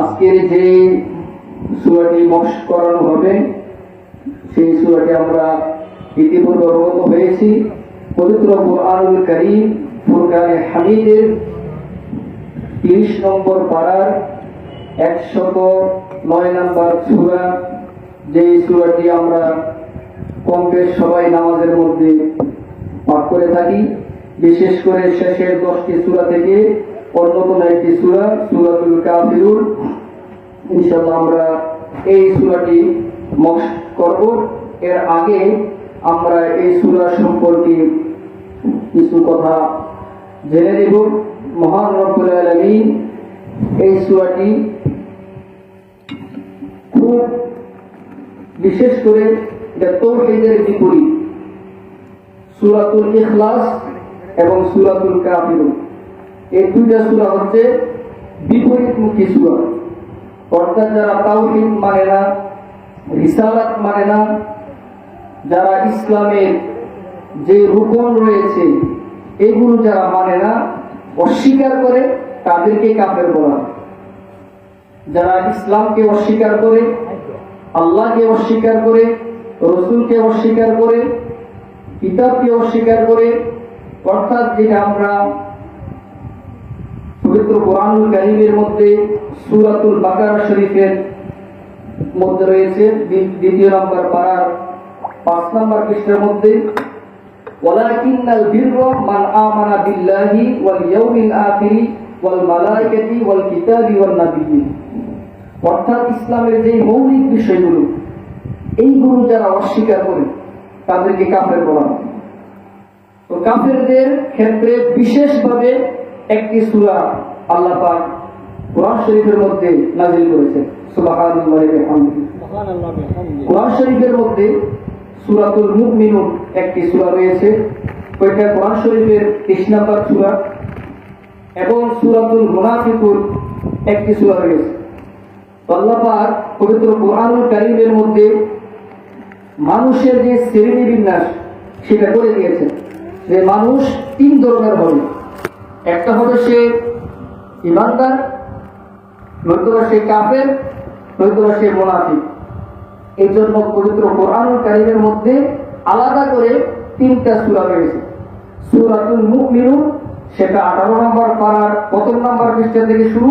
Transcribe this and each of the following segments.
আজকের যে সুরাটি করানো হবে সেই সুরাটি আমরা ইতিপূর্বে অবগত হয়েছি। পবিত্র কোরআনুল করিম ফুরকানে হামিদের তিরিশ নম্বর পাড়ার একশত নয় নম্বর সুরা যে সুরাটি আমরা কম সবাই নামাজের মধ্যে পাঠ করে থাকি। বিশেষ করে শেষের দশটি সুরা থেকে অন্যতম একটি সুরা, সুরাতুল কাফিরুন। আমরা এই সুরাটি করব। এর আগে আমরা এই সুরা সম্পর্কে কিছু কথা জেনে নেব। মহান রব্বুল এই সুরাটি খুব বিশেষ করে তৌহিদের বিপরীত। সুরাতুল ইখলাস এবং সুরাতুল কাফিরুন। এই দুইটা সূরা হচ্ছে বিপরীতমুখী সূরা। অর্থাৎ যারা তাওহীদ মানে না, রিসালাত মানে না, যারা ইসলামের যে রূপন রয়েছে, এগুলো যারা মানে না, অস্বীকার করে, তাদেরকে কাফের বলা যারা ইসলামকে অস্বীকার করে, আল্লাহকে অস্বীকার করে, রসুলকে অস্বীকার করে, কিতাবকে অস্বীকার করে, অর্থাৎ যেটা আমরা পবিত্র কোরআনুল কারিমের মধ্যে সুরাতুল বাকারা শরীফের মধ্যে রয়েছে দ্বিতীয় নম্বর পাড়ার পাঁচ নম্বর পৃষ্ঠের মধ্যে অর্থাৎ ইসলামের যে মৌলিক বিষয়গুলো, এইগুলো যারা অস্বীকার করে, তাদেরকে কাফের বলা তো কাফেরদের ক্ষেত্রে বিশেষভাবে একটি সূরা আল্লাহ পাক কোরআন শরীফের মধ্যে নাজিল করেছেন। ওয়া কোরআন শরীফের মধ্যে সূরাতুল মুমিনুন একটি সূরা রয়েছে। ওইটা কোরআন শরীফের 30 নম্বর সূরা এবং সূরাতুল একটি সূরা রয়েছে। তো পবিত্র কোরআনুল কারীমের মধ্যে মানুষের যে শ্রেণি বিন্যাস সেটা করে দিয়েছেন। যে মানুষ তিন ধরনের হবে। একটা হলো সে ইমানদার নয়তোবা সে কাফের নয়তোবা সে মোনাফিক। এই জন্য পবিত্র কোরআন কারিমের মধ্যে আলাদা করে তিনটা সূরা রয়েছে। সূরাতুল মুমিনুন সেটা আঠারো নম্বর পাড়ার প্রথম নম্বর পৃষ্ঠা থেকে শুরু।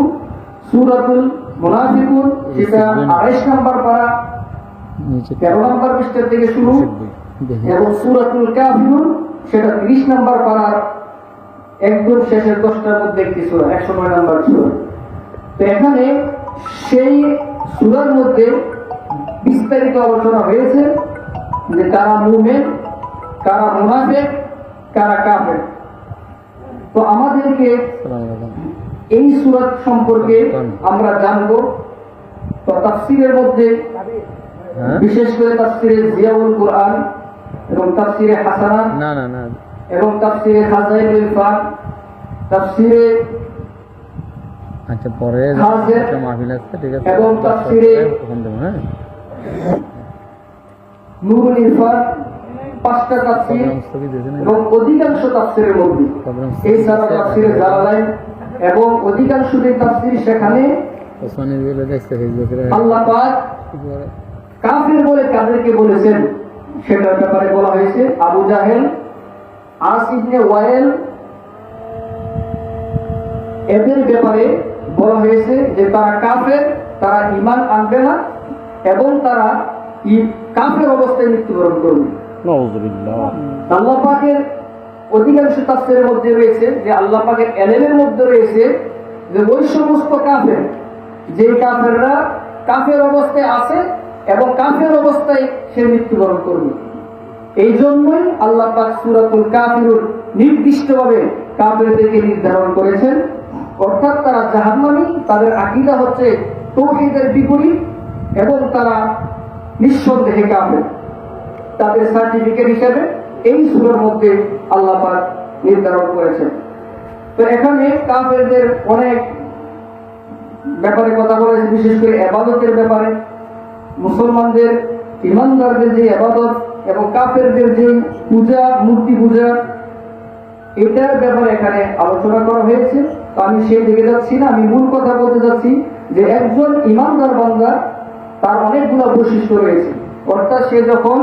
সূরাতুল মুনাফিকুন সেটা আড়াইশ নম্বর পাড়া তেরো নম্বর পৃষ্ঠা থেকে শুরু। এবং সুরাতুল কাফিরুন সেটা 30 নাম্বার পারার একদম শেষের দশটার মধ্যে একটি সূরা 109 নাম্বার সূরা। তো এখানে সেই সূরার মধ্যে বিস্তারিত আলোচনা হয়েছে যে কারা মুমিন কারা মুনাফিক কারা কাফের। তো আমাদেরকে এই সূরা সম্পর্কে আমরা জানব। তো তাফসীরের মধ্যে হ্যাঁ? বিশেষ করে তাফসিরে জিয়াউল কোরআন এবং তাফসিরে হাসানা না না না। এবং তাফসিরে খাজাইল ইরফান তাফসিরে আচ্ছা পরে একটা মাহফিল আসছে ঠিক আছে এবং তাফসিরে তখন দেবো হ্যাঁ? নুরুল ইরফান পাঁচটা তাফসির এবং অধিকাংশ তাফসিরের মধ্যে। এই ছাড়া তাফসিরে জালালাইন এবং অধিকাংশ যে তাফসির সেখানে ওসমানী দিলে দেখছে ফেসবুকে আল্লাহ পাক কাফের বলে কাদেরকে বলেছেন সেটার ব্যাপারে বলা হয়েছে আবু জাহেল আস ইবনে ওয়াইল এদের ব্যাপারে বলা হয়েছে যে তারা কাফের তারা ইমান আনবে না এবং তারা কাফের অবস্থায় মৃত্যুবরণ করবে। আল্লাহ পাকের অধিকাংশ তাফসীরের মধ্যে রয়েছে যে আল্লাহ পাকের এলেমের মধ্যে রয়েছে যে ওই সমস্ত কাফের যে কাফেররা কাফের অবস্থায় আছে এবং কাফের অবস্থায় সে মৃত্যুবরণ করবে। এই জন্যই আল্লাহ পাক সূরাতুল কাফিরুন নির্দিষ্টভাবে নির্ধারণ করেছেন। অর্থাৎ তারা জাহান্নামী, তাদের আকীদা হচ্ছে তৌহিদের বিপরীত এবং তারা নিঃসন্দেহে কাফের। তাদের সার্টিফিকেট হিসেবে এই সুরের মধ্যে আল্লাহ পাক নির্ধারণ করেছেন। তো এখানে কাফেরদের অনেক ব্যাপারে কথা বলেছে বিশেষ করে এবাদতের ব্যাপারে। মুসলমানদের, ইমানদারদের যে এবাদত এবং কাফেরদের যে পূজা মূর্তি পূজা এটার ব্যাপারে এখানে আলোচনা করা হয়েছে। তো আমি সেই দিকে যাচ্ছি না। আমি মূল কথা বলতে যাচ্ছি যে একজন ইমানদার বান্দা তার অনেকগুলো বৈশিষ্ট্য রয়েছে। অর্থাৎ সে যখন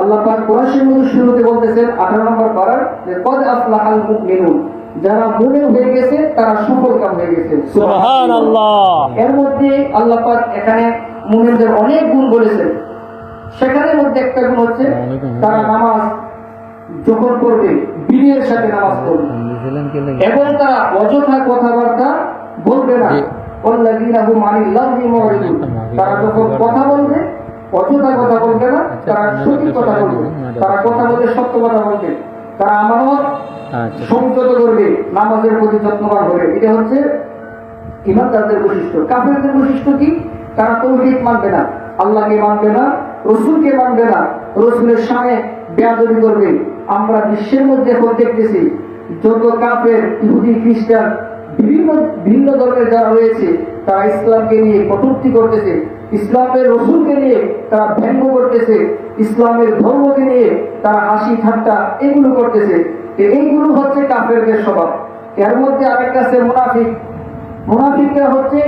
আল্লাহ পাক কোরআন শুরুতে বলতেছেন আঠারো নম্বর পারার যে কদ আফলাহাল মুমিনুন যারা মুমিন হয়ে গেছে তারা সফল কাম হয়ে গেছে। সুবহানাল্লাহ। এর মধ্যে আল্লাহ পাক এখানে মুমিনদের অনেক গুণ বলেছেন। সেখানের মধ্যে একটা গুণ হচ্ছে তারা নামাজ যখন পড়বে বিনয়ের সাথে নামাজ পড়বে। ফোন দিয়েছিলেন কি লাগে এবং তারা অযথা কথাবার্তা বলবে না। জি। ওয়াল্লাযীনা হুম আনিল লাগহি মুরিদুন। তারা যখন কথা বলবে অযথা কথা বলবে না আচ্ছা, তারা সঠিক কথা বলবে। তারা কথা বলবে সত্য কথা বলবে। তারা আমানত আচ্ছা সংযত করবে নামাজের প্রতি যত্নবান হবে। এটা হচ্ছে ইমানদারদের বৈশিষ্ট্য। কাফেরদের বৈশিষ্ট্য কি? তারা তৌহিদ মানবে না আল্লাহকে মানবে না রসুলকে মানবে না। রসুলের সামনে বেয়াদবি করবে। আমরা বিশ্বের মধ্যে এখন দেখতেছি, যত কাফের, ইহুদি, খ্রিস্টান, বিভিন্ন, ভিন্ন ধর্মের যারা রয়েছে, তারা ইসলামকে নিয়ে কটূক্তি করতেছে। ইসলামের রসুলকে নিয়ে তারা ব্যঙ্গ করতেছে। ইসলামের ধর্মকে নিয়ে তারা হাসি ঠাট্টা এগুলো করতেছে। এইগুলো হচ্ছে কাফেরদের স্বভাব। এর মধ্যে আরেকটা আছে মুনাফিক। মুনাফিকরা হচ্ছে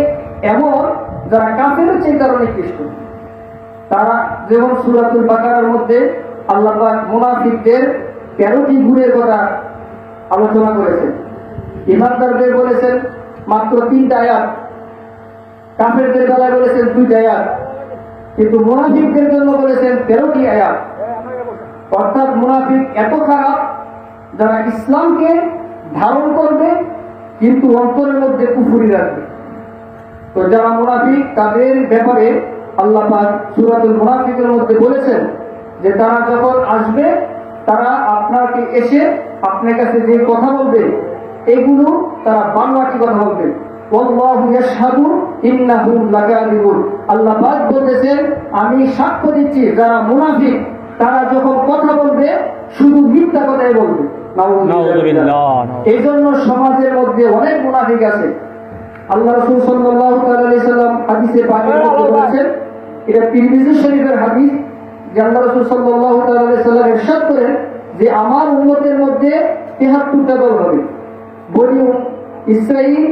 এমন যারা কাফের চিন্তার নিকৃষ্ট তারা যেমন সুরাতুল বাকারার মধ্যে আল্লাহ পাক মুনাফিকদের তেরোটি গুণের কথা আলোচনা করেছেন। ইমানদারদের বলেছেন মাত্র তিনটা আয়াত, কাফেরদের বেলায় বলেছেন দুইটা আয়াত, কিন্তু মুনাফিকদের জন্য বলেছেন তেরোটি আয়াত। অর্থাৎ মুনাফিক এত খারাপ, যারা ইসলামকে ধারণ করবে, কিন্তু অন্তরের মধ্যে কুফুরি রাখবে। তো যারা মুনাফিক, তাদের ব্যাপারে আল্লাহ পাক সূরাতুল মুনাফিকের মধ্যে বলেছেন যে তারা যখন আসবে তারা আপনাকে এসে আপনার কাছে যে কথা বলবে এগুলো তারা বাংলাটি কথা বলবে। আল্লাহ পাক বলতেছেন আমি সাক্ষ্য দিচ্ছি যারা মুনাফিক তারা যখন কথা বলবে শুধু মিথ্যা কথাই বলবে। এই জন্য সমাজের মধ্যে অনেক মুনাফিক আছে। আল্লাহ রসুল সাল্লাম হাদিসে পাকের মধ্যে বলেছেন এটা তিরমিজি শরীফের হাদিস, যে আল্লাহ রসুল তাআলা আলাইহি সাল্লাম ইরশাদ করেন যে আমার উম্মতের মধ্যে 73টা দল হবে। বনি ইসরাইল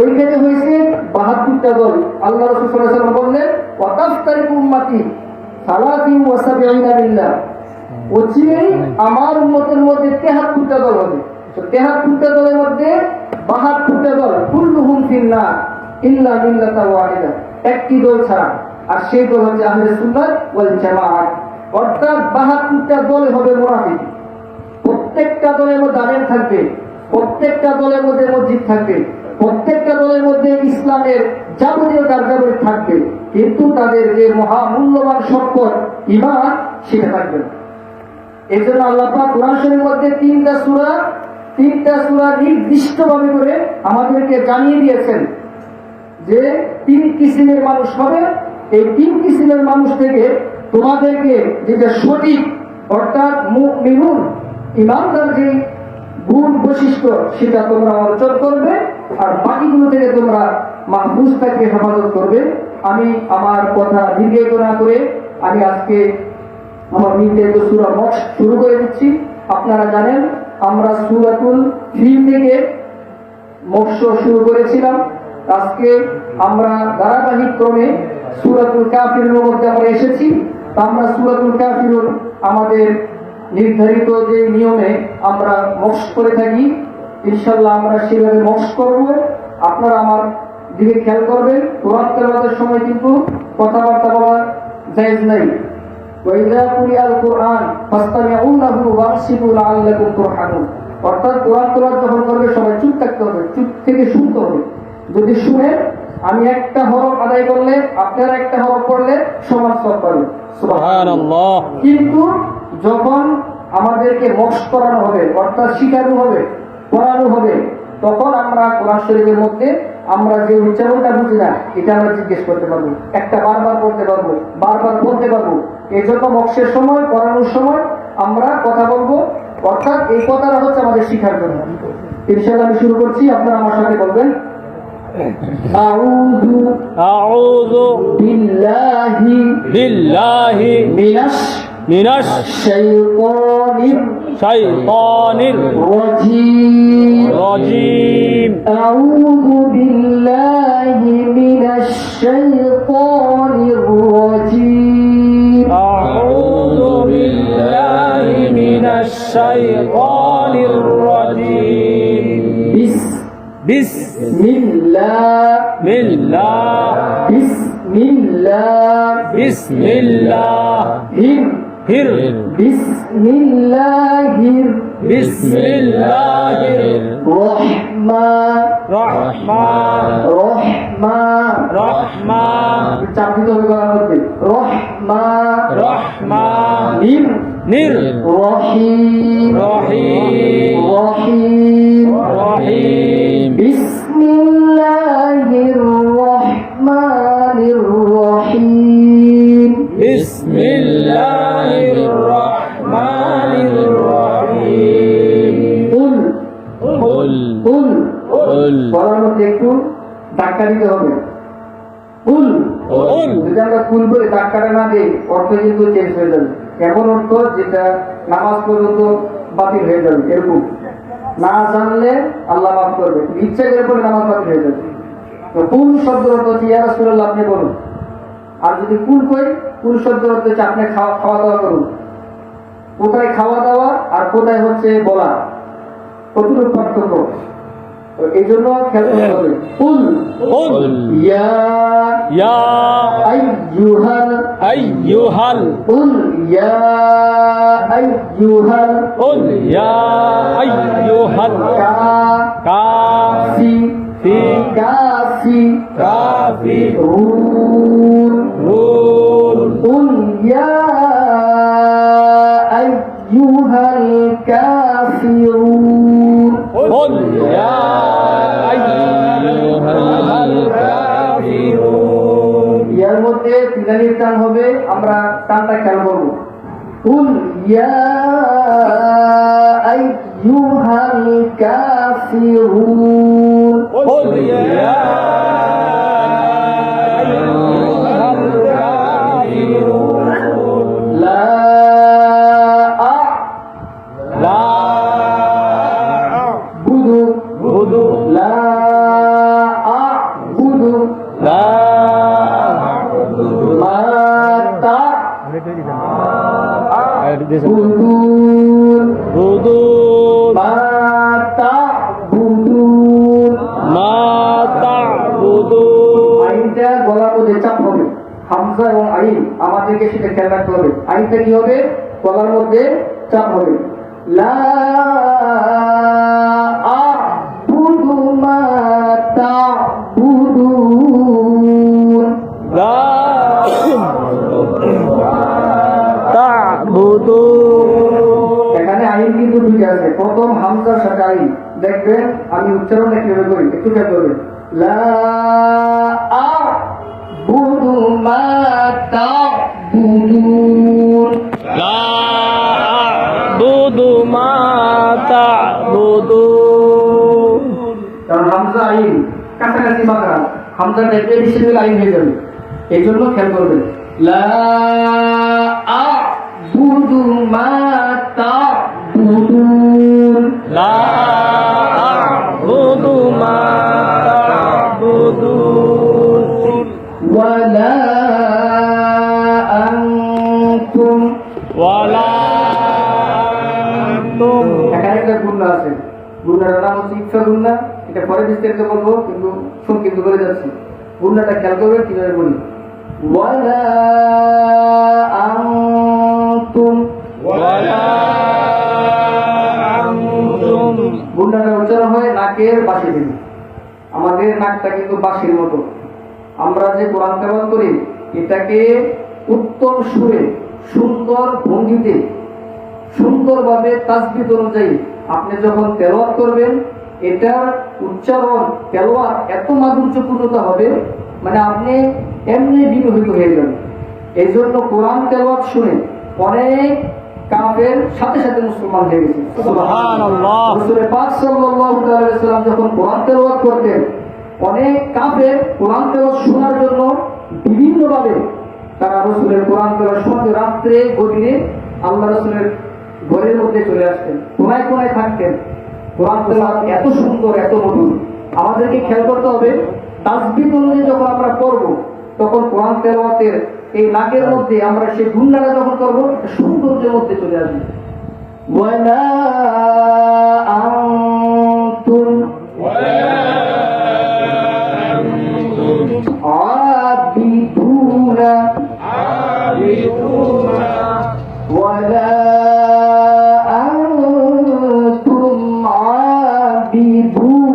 ওইখানে হয়েছে বাহাত্তরটা দল। আল্লাহ রসুল আলাইহি সাল্লাম বললেন ওয়াতাফতারিকু উম্মতি সালাতি ওয়া সাবঈনা বিল্লাহ। অচিরেই আমার উম্মতের মধ্যে তেহাত্তরটা দল হবে। তো তেহাত্তরটা দলের মধ্যে বাহাত্তরটা দল, কুল্লুহুম ফিন্নার ইল্লা মিল্লাতা ওয়াহিদা। একটি দল ছাড়া। আর সেই দল হচ্ছে আহলে সুন্নাত ওয়াল জামাআত অর্থাৎ বাহাত্তরটা দলে হবে মুনাফিক। প্রত্যেকটা দলের মধ্যে আলেম থাকবে, প্রত্যেকটা দলের মধ্যে মসজিদ থাকবে, প্রত্যেকটা দলের মধ্যে ইসলামের যাবতীয় কার্যাবলী থাকবে। কিন্তু তাদের যে মহামূল্যবান সম্পদ ইমান সেটা থাকবে না। এই জন্য আল্লাহ কোরআন মধ্যে তিনটা সূরা তিনটা সূরা নির্দিষ্টভাবে করে আমাদেরকে জানিয়ে দিয়েছেন। যে তিন কিসিমের মানুষ হবে, এই তিন কিসিমের মানুষ থেকে তোমাদেরকে যেটা সঠিক, অর্থাৎ মুমিনুন, ইমানদার যে গুণ বৈশিষ্ট্য, সেটা তোমরা অর্জন করবে আর বাকিগুলো থেকে তোমরা মাহফুজ থাকবে হেফাজত করবে। আমি আমার কথা দীর্ঘায়িত না করে আমি আজকে আমার নির্ধারিত সুরা মক্স শুরু করে দিচ্ছি। আপনারা জানেন, আমরা সুরাতুল ফিল থেকে মৎস্য শুরু করেছিলাম। আজকে আমরা ধারাবাহিক ক্রমে সুরাতুল কাফিরের মধ্যে আমরা এসেছি আমরা সুরাতুল কাফিরুর আমাদের নির্ধারিত যে নিয়মে আমরা মক্স করে থাকি ইনশাল্লাহ আমরা সেভাবে মক্স করব। আপনারা আমার দিকে খেয়াল করবেন, কোরআন সময় কিন্তু কথাবার্তা বলা জায়েজ নাই। অর্থাৎ তোরা তোলার যখন করবে, সবাই চুপ থাকতে হবে, চুপ থেকে শুনতে হবে। যদি শুনে আমি একটা হরফ আদায় করলে আপনারা একটা হরফ করলে সমান সব পাবে কিন্তু যখন আমাদেরকে মক্স করানো হবে অর্থাৎ শিখানো হবে পড়ানো হবে তখন আমরা কোরআন শরীফের মধ্যে আমরা যে উচ্চারণটা বুঝি না এটা আমরা জিজ্ঞেস করতে পারব। একটা বারবার পড়তে পারব বারবার বলতে পারব। এই জন্য মক্সের সময় পড়ানোর সময় আমরা কথা বলব অর্থাৎ এই কথাটা হচ্ছে আমাদের শিখার জন্য। ইনশাল্লাহ আমি শুরু করছি আপনারা আমার সাথে বলবেন أعوذ أعوذ بالله بالله من من الشيطان الشيطان الرجيم رجيم أعوذ بالله من الشيطان الرجيم أعوذ بالله من الشيطان الرجيم বিসমিল্লাহ মিল্লাহ বিসমিল্লাহ বিসমিল্লাহ হির হির বিসমিল্লাহির বিসমিল্লাহির রহমা রহমা রহমা রহমা চাপিত হয়ে গেল মধ্যে রহমা রহমা নির নির রহিম রহিম রহিম রহিম ধাক্কাটা না অর্থ কিন্তু চেঞ্জ হয়ে যাবে। এমন অর্থ যেটা নামাজ পর্যন্ত বাতিল হয়ে যাবে, এরকম। না জানলে আল্লাহ মাফ করবে, ইচ্ছা করে পরে নামাজ বাতিল হয়ে যাবে। তো কুল শব্দ অর্থ হচ্ছে, ইয়া রাসূলুল্লাহ, আপনি বলুন আর যদি কুল কই কুল শব্দ অর্থ হচ্ছে, আপনি খাওয়া খাওয়া দাওয়া করুন। কোথায় খাওয়া দাওয়া আর কোথায় হচ্ছে বলা? কতটুকু পার্থক্য? এই জন্য খেয়াল করতে হ্যাঁ। হবে। কুল। কুল। ইয়া। ইয়া। আইয়ুহাল। আইয়ুহাল। কুল। ইয়া। আইয়ুহাল। কুল। ইয়া। আইয়ুহাল। কা। কা সি সি কাফি। কাফি। রুল। রুল। টান হবে আমরা টানটা খেয়াল করবো قل يا أيها الكافرون قل يا খানিকটা কি হবে? গলার মধ্যে চাপ হবে। এখানে আইন কিন্তু আছে। প্রথম সাথে দেখবেন আমি উচ্চারণ করি? একটু খেয়াল করি লা আ আইন কাছাকাছি মাত্রা হামজা টাইপের হিসেবে আইন হয়ে যাবে। এই জন্য খেয়াল করবেন। লা বিস্তারিত বলবো কিন্তু সংক্ষিপ্ত করে যাচ্ছি গুণাটা খেয়াল করবে কিভাবে বলি ওয়ালা আনতুম ولا أنتم গুণাটা উচ্চারণ হয় নাকের বাসি থেকে আমাদের নাকটা কিন্তু বাঁশির মতো আমরা যে কোরআন তেলাওয়াত করি এটাকে উত্তম সুরে সুন্দর ভঙ্গিতে সুন্দরভাবে তাসবিদ অনুযায়ী আপনি যখন তেলাওয়াত করবেন এটার উচ্চারণ তেলাওয়াত এত মাধুর্যপূর্ণতা হবে মানে আপনি এমনি বিমোহিত হয়ে যাবেন। এই জন্য কোরআন তেলাওয়াত শুনে অনেক কাফের সাথে সাথে মুসলমান হয়ে গেছে। পাক সাল্লাল্লাহু যখন কোরআন তেলাওয়াত করতেন অনেক কাফের কোরআন শোনার জন্য বিভিন্নভাবে তারা রসুলের কোরআন শোনাতে রাত্রে গভীরে আল্লাহ রসুলের ঘরের মধ্যে চলে আসতেন কোনায় কোনায় থাকতেন। কোরআন তেলাওয়াত এত সুন্দর এত মধুর আমাদেরকে খেয়াল করতে হবে তাসবিহ অনুযায়ী যখন আমরা পড়ব তখন কোরআন তেলাওয়াতের এই নাকের মধ্যে আমরা সেই গুন্ডাটা যখন করবো একটা সৌন্দর্যের মধ্যে চলে আসবে ওয়ালা আনতুম عابدون ভূ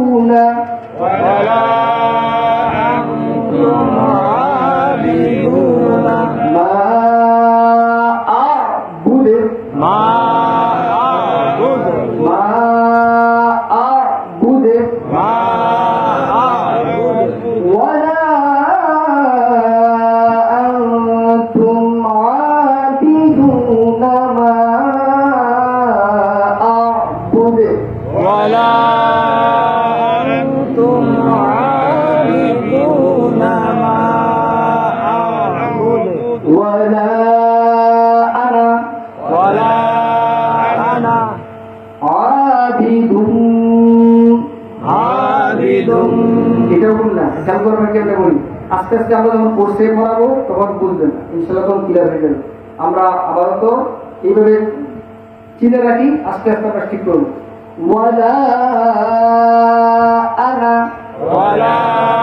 ولا أنا ولا أنا عابد عابد এটাও বলি না খেয়াল করবেন কেমনে বলি আস্তে আস্তে আমরা যখন কোর্সে পড়াবো তখন বুঝবেন ইনশাল্লাহ তখন ক্লিয়ার হয়ে যাবে আমরা আপাতত এইভাবে চিনে রাখি আস্তে আস্তে আমরা ঠিক করবো ওয়ালা আনা ولا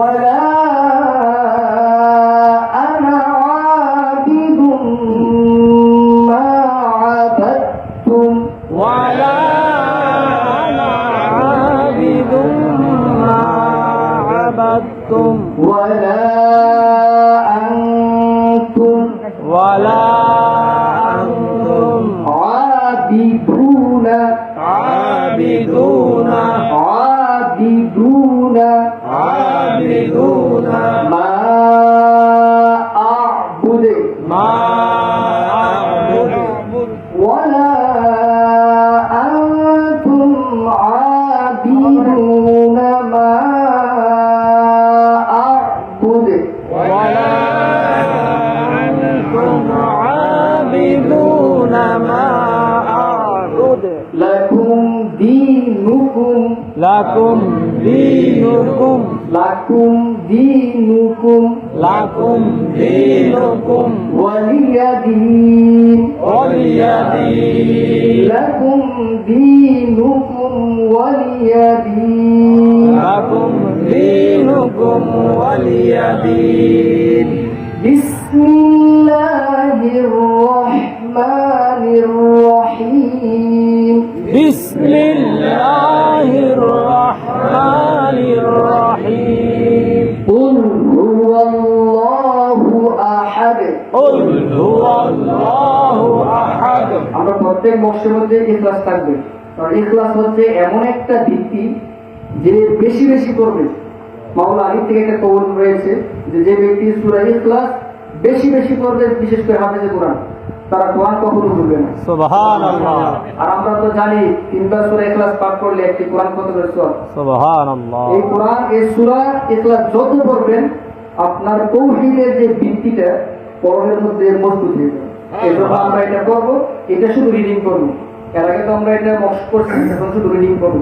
ولا دينكم ولي دين بسم الله الرحمن الرحيم بسم الله الرحمن الرحيم قل هو الله أحد قل هو الله أحد আমরা প্রত্যেক বক্সের মধ্যে ইখলাস থাকবে কারণ ইখলাস হচ্ছে এমন একটা ভিত্তি যে বেশি বেশি করবে যে যত পড়বেন আপনার তৌহিদের যে ভিত্তিটা পরের মধ্যে মজবুত হয়ে যাবে। আমরা এটা করব এটা শুধু রিডিং করব। এর আগে তো আমরা এটা মস্ত করছি এখন শুধু রিডিং করব।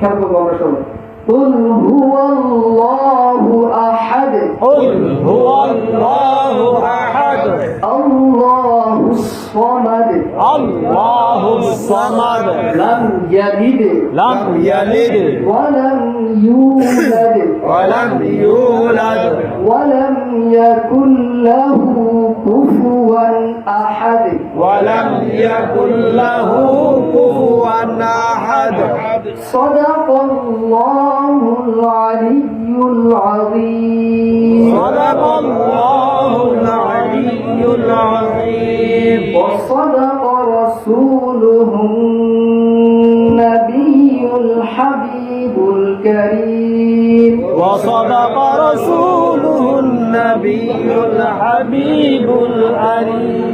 খেয়াল করব আমরা সবাই। قل هو الله أحد. قل هو الله أحد. الله الصمد. الله الصمد. لم يلد. لم يلد. ولم يولد. ولم يولد. ولم يكن له كفوا أحد. ولم يكن له كفوا صدق الله العلي العظيم. صدق الله العلي العظيم وصدق رسوله النبي الحبيب الكريم وصدق رسوله النبي الحبيب الأليم